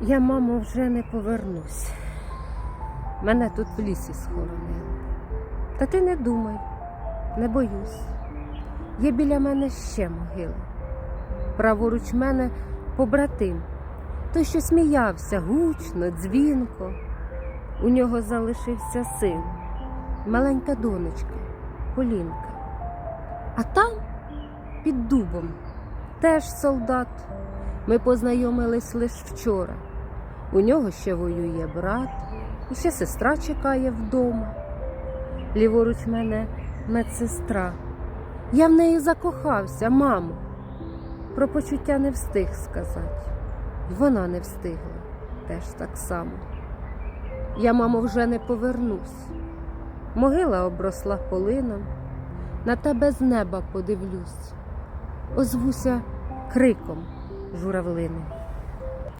Я, мамо, вже не повернусь. Мене тут в лісі схоронили. Та ти не думай, не боюсь. Є біля мене ще могила. Праворуч мене побратим. Той, що сміявся гучно, дзвінко. У нього залишився син, маленька донечка, Полінка. А там, під дубом, теж солдат. Ми познайомились лише вчора. У нього ще воює брат, і ще сестра чекає вдома. Ліворуч мене медсестра. Я в неї закохався, мамо. Про почуття не встиг сказати. Вона не встигла теж так само. Я, мамо, вже не повернусь. Могила обросла полином, на тебе з неба подивлюсь, озвуся криком журавлини.